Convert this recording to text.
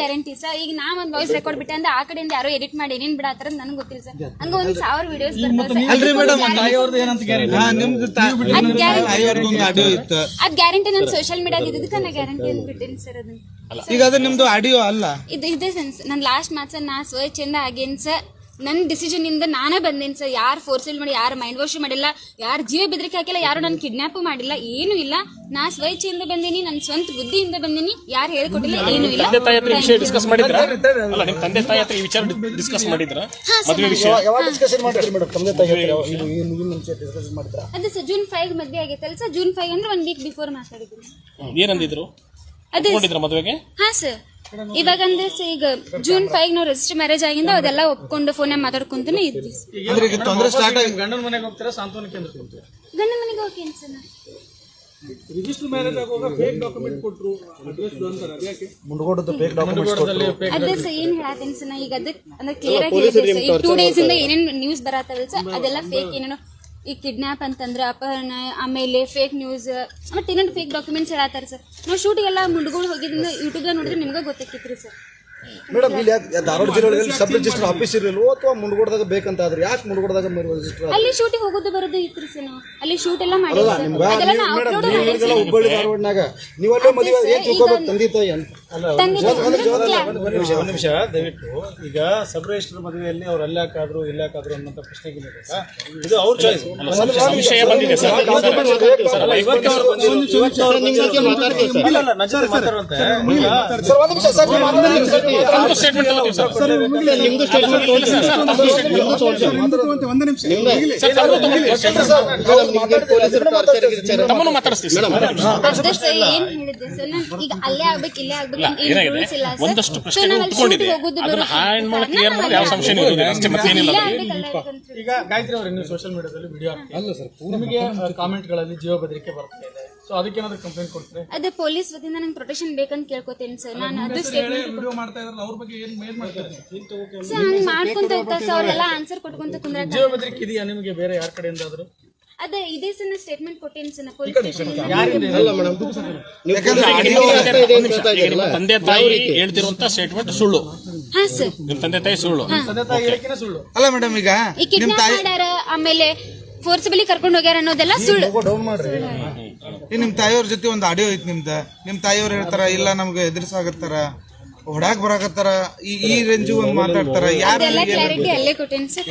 Guarantee sir. ಈಗ ನಾ ಒಂದ್ ವಾಯ್ಸ್ ರೆಕಾರ್ಡ್ ಬಿಟ್ಟೆ ಅಂದ್ರೆ ಆ ಕಡೆಯಿಂದ ಯಾರೋ ಎಡಿಟ್ ಮಾಡಿ ಏನೇನ್ ಆತರ ನನಗೆ ಗೊತ್ತಿಲ್ಲ ಸರ್. ಹಂಗ ಒಂದ್ ಸಾವಿರ ವಿಡಿಯೋಸ್ ಅದ್ ಗ್ಯಾರಂಟಿ ನನ್ ಸೋಶಿಯಲ್ ಮೀಡಿಯಾದ ಇದಕ್ಕೆ ನಾ ಗ್ಯಾರಂಟಿ ಅಂತ ಬಿಟ್ಟೇನಿ ಸರ್ ಅದನ್ನ. ಈಗ ಅದು ನಿಮ್ದು ಆಡಿಯೋ ಅಲ್ಲ. ಇದು ಇದೆ ಸೆನ್ಸ್ ನನ್ ಲಾಸ್ಟ್ ಮಾತ್ರ ನಾ ಸ್ವಚ್ಛಂದ ಆಗೇನ್ ಸರ್. ನನ್ನ ಡಿಸಿಷನ್ ಇಂದ ನಾನೇ ಬಂದೇನ್ ಸರ್ ಯಾರು ಫೋರ್ಸಲ್ ಮಾಡಿ ಯಾರು ಮೈಂಡ್ ವಾಶ್ ಮಾಡಿಲ್ಲ ಯಾರು ಜೀವ ಬೆದರಿಕೆ ಹಾಕಿಲ್ಲ ಯಾರು ನನ್ನ ಕಿಡ್ನಾಪ್ ಮಾಡಿಲ್ಲ ಏನು ಇಲ್ಲ. ನಾ ಸ್ವಚ್ಛೆಯಿಂದ ಬಂದೇನಿ ನನ್ನ ಸ್ವಂತ ಬುದ್ಧಿಯಿಂದ ಬಂದೇನಿ ಯಾರು ಹೇಳ್ಕೊಟ್ಟಿಲ್ಲ ಏನು ಇಲ್ಲ. ತಂದೆ ತಾಯಿ ಹತ್ರ ಈ ವಿಷಯ ಡಿಸ್ಕಸ್ ಮಾಡಿದ್ರ? ಅಲ್ಲ ನಿಮ್ಮ ತಂದೆ ತಾಯಿ ಹತ್ರ ಈ ವಿಚಾರ ಡಿಸ್ಕಸ್ ಮಾಡಿದ್ರ? ಮದುವೆ ವಿಷಯ? ಯಾವಾಗ ಡಿಸ್ಕಷನ್ ಮಾಡಿದ್ರಿ ಮೇಡಮ್? ತಂದೆ ತಾಯಿ ಹತ್ರ ಯಾವ- ಇದು ಈ ಮುಗಿನ ಮುಂಚೆ ಡಿಸ್ಕಷನ್ ಮಾಡಿದ್ರ? ಅದೇ ಸರ್ ಜೂನ್ ಫೈವ್ ಮದ್ವೆ ಆಗೈತಲ್ಲ ಸರ್? ಜೂನ್ ಫೈವ್ ಅಂದ್ರೆ ಒನ್ ವೀಕ್ ಬಿಫೋರ್ ಮಾತಾಡಿದ್ದೀನಿ. ಏನಂದಿದ್ರು? ಅದೇ ಒಪ್ಕೊಂಡಿದ್ರ ಮದುವೆಗೆ? ಹಾ ಸರ್. ಇವಾಗ ಅಂದ್ರೆ ಸರ್ ಈಗ ಜೂನ್ ಫೈವ್ ನಾವು ರಿಜಿಸ್ಟರ್ ಮ್ಯಾರೇಜ್ ಆಗಿಂದ ಅದೆಲ್ಲ ಒಪ್ಕೊಂಡು ಫೋನ್ ಮಾತಾಡ್ಕೊಂತಾನೆ ಇದ್ವಿ. sir. ಅಂದ್ರೆ ಈಗ ತೊಂದ್ರೆ ಸ್ಟಾರ್ಟ್ ಆಗಿ ಗಂಡನ ಮನೆಗೆ ಹೋಗ್ತೀರಾ ಸಾಂತ್ವನ ಕೇಂದ್ರಕ್ಕೆ ಹೋಗ್ತೀರಾ? ಗಂಡನ ಮನೆಗೆ ಹೋಗಿ ಸರ್ ನಾ ರಿಜಿಸ್ಟರ್ ಮ್ಯಾರೇಜ್ ಆಗುವಾಗ ಫೇಕ್ ಡಾಕ್ಯುಮೆಂಟ್ ಕೊಟ್ರು ಅಡ್ರೆಸ್ ಅಂತಾರೆ ಅದ್ಯಾಕೆ ಮುಂಡಗೋಡದ ಫೇಕ್ ಡಾಕ್ಯುಮೆಂಟ್ಸ್ ಅದೇ ಸರ್ ಏನ್ ಹೇಳತ್ತೀನಿ ಸರ್ ಈಗ ಅದಕ್ಕೆ ಅಂದ್ರೆ ಕ್ಲಿಯರ್ ಆಗಿ ಹೇಳಿದೆ ಸರ್ ಈ ಟೂ ಡೇಸ್ ಇಂದ ಏನೇನ್ ನ್ಯೂಸ್ ಬರತ್ತಲ್ಲ ಸರ್ ಅದೆಲ್ಲ ಫೇಕ್ ಏನೇನೋ ಈ ಕಿಡ್ನಾಪ್ ಅಂತಂದ್ರೆ ಅಪಹರಣ ಆಮೇಲೆ ಫೇಕ್ ನ್ಯೂಸ್ ಮತ್ತೆ ಇನ್ನೊಂದು ಫೇಕ್ ಡಾಕ್ಯುಮೆಂಟ್ಸ್ ಹೇಳತ್ತಾರ ಸರ್ ನಾವು ಶೂಟಿಗೆಲ್ಲ ಮುಂಡ್ಗಳು ಹೋಗಿದ್ರಿಂದ ಯೂಟ್ಯೂಬ್ ನೋಡಿದ್ರೆ ನಿಮ್ಗೆ ಗೊತ್ತಾಕಿತ್ರಿ ಸರ್ ಮೇಡಮ್ ಇಲ್ಲಿ ಯಾಕೆ ಧಾರವಾಡ ಜಿಲ್ಲೆಯಲ್ಲಿ ಸಬ್ ರಿಜಿಸ್ಟರ್ ಆಫೀಸ್ ಇರಲಿಲ್ಲ ಅಥವಾ ಮುಂಡಗೋಡದಾಗ ಬೇಕಂತ ಆದ್ರೆ ಯಾಕೆ ಮುಂಡಗೋಡದಾಗ ರಿಜಿಸ್ಟರ್ ಅಲ್ಲಿ ಶೂಟಿಂಗ್ ಹೋಗೋದು ಬರೋದು ಇತ್ತು ಸರ್ ನಾವು. ಅಲ್ಲಿ ಶೂಟ್ ಎಲ್ಲ ಮಾಡಿದ್ವಿ ಅದೆಲ್ಲ ನಾವು ಅಪ್ಲೋಡ್ ಮಾಡಿದ್ವಿ ಹುಬ್ಬಳ್ಳಿ ಧಾರವಾಡನಾಗ ನೀವು ಅಲ್ಲೇ ಮದುವೆ ಏನು ತಿಳ್ಕೊಬೇಕು ತಂದೆ ತಾಯಿ ಅಂತ. ಒಂದು ನಿಮಿಷ ಒಂದು ನಿಮಿಷ ದಯವಿಟ್ಟು. ಈಗ ಸಬ್ ರಿಜಿಸ್ಟರ್ ಮದುವೆಯಲ್ಲಿ ಅವ್ರು ಅಲ್ಲಿ ಯಾಕಾದ್ರು ಇಲ್ಲಿ ಯಾಕಾದ್ರು ಅನ್ನೋಂಥ ಪ್ರಶ್ನೆಗೆ ಇದು ಅವ್ರ ಚಾಯ್ಸ್ ಸಂಶಯ ಬಂದಿದೆ ಸರ್. ಸರ್. ಒಂದು ನಿಮಿಷ ಸರ್ ಒಂದು ಸ್ಟೇಟ್ಮೆಂಟ್ ತಗೋತೀವಿ ಸರ್ ನಿಮ್ದು ಸ್ಟೇಟ್ಮೆಂಟ್ ತೋರಿಸಿ ತಮ್ಮನ್ನು ಮಾತಾಡಿಸ್ತೀವಿ ಈಗ ಅಲ್ಲೇ ಆಗ್ಬೇಕು ಇಲ್ಲೇ ಆಗ್ಬೇಕು ಏನಾಗಿದೆ? ಒಂದಷ್ಟು ಪ್ರಶ್ನೆ ಉಟ್ಕೊಂಡಿದೆ. ಅದನ್ನ ಹ್ಯಾಂಡ್ ಮಾಡಿ ಕ್ಲಿಯರ್ ಮಾಡಿ ಯಾವ ಸಂಶಯ ಅಷ್ಟೇ ಮತ್ತೇನಿಲ್ಲ ಈಗ ಗಾಯತ್ರಿ ಅವರು ನೀವು ಸೋಷಿಯಲ್ ಮೀಡಿಯಾದಲ್ಲಿ ವಿಡಿಯೋ ಅಲ್ಲ ಸರ್ ನಿಮಗೆ ಕಾಮೆಂಟ್ಗಳಲ್ಲಿ ಜೀವ ಬೆದರಿಕೆ ಬರ್ತಾ ಇದೆ ಸೊ ಅದಕ್ಕೇನಾದ್ರೂ ಕಂಪ್ಲೇಂಟ್ ಕೊಡ್ತಾರೆ? ಅದೇ ಪೊಲೀಸ್ ವತಿಯಿಂದ ನಂಗೆ ಪ್ರೊಟೆಕ್ಷನ್ ಬೇಕಂತ ಕೇಳ್ಕೊತೇನೆ ಸರ್. ನಾನು ಅದು ಸ್ಟೇಟ್ಮೆಂಟ್ ವಿಡಿಯೋ ಮಾಡ್ತಾ ಇದ್ರಲ್ಲ ಅವ್ರ ಬಗ್ಗೆ ಏನು ಮೇಲ್ ಮಾಡ್ತಾರೆ ಸರ್ ಹಂಗೆ ಮಾಡ್ಕೊಂತ ಹೋಗ್ತಾರೆ ಸರ್ ಅವರೆಲ್ಲ ಆನ್ಸರ್ ಕೊಟ್ಕೊಂತ ಕುಂದ್ರಾಕ ಜೀವ ಬೆದರಿಕೆ ಇದೆಯಾ ನಿಮಗೆ ಬೇರೆ ಯಾರ ಕಡೆಯಿಂದ ಆದ್ರು ಅದೇ ಇದೇ ಸರ್ ಸ್ಟೇಟ್ಮೆಂಟ್ ಕೊಟ್ಟೇನಿ ಸಣ್ಣ ಪೊಲೀಸ್ ನಿಮ್ಮ ತಂದೆ- ತಾಯಿ ಹೇಳ್ತಿರುವಂತ ಸ್ಟೇಟ್ಮೆಂಟ್ ಸುಳ್ಳು. ಹಾ ಸರ್. ನಿಮ್ಮ ತಂದೆ ತಾಯಿ ಸುಳ್ಳು. ತಂದೆ ತಾಯಿ ಹೇಳಿಕೆನೇ ಸುಳ್ಳು. ಅಲ್ಲ ಮೇಡಮ್ ಈಗ ಈ ನಿಮ್ ಕಿಡ್ನಾಪ್ ಮಾಡ್ಯಾರ ಆಮೇಲೆ ಫೋರ್ಸಬಲಿ ಕರ್ಕೊಂಡು ಹೋಗ್ಯಾರ ಅನ್ನೋದೆಲ್ಲ ಸುಳ್ಳು. ಈ ನಿಮ್ ತಾಯಿಯವ್ರ ಜೊತೆ ಒಂದು ಆಡಿಯೋ ಐತಿ ನಿಮ್ದ. ನಿಮ್ ತಾಯಿಯವ್ರು ಹೇಳ್ತಾರ ಇಲ್ಲ ನಮ್ಗೆ ಎದುರಿಸಾಗಿರ್ತಾರ ಹೊಡಾಕ್ ಬರಾಕತ್ತಾರ ಈ ಈ ರೇಂಜ್ ಒಂದ್ ಮಾತಾಡ್ತಾರ ಯಾರು ಅದೆಲ್ಲ ಕ್ಲಾರಿಟಿ ಅಲ್ಲೇ ಕೊಟ್ಟೇನಿ ಸರ್.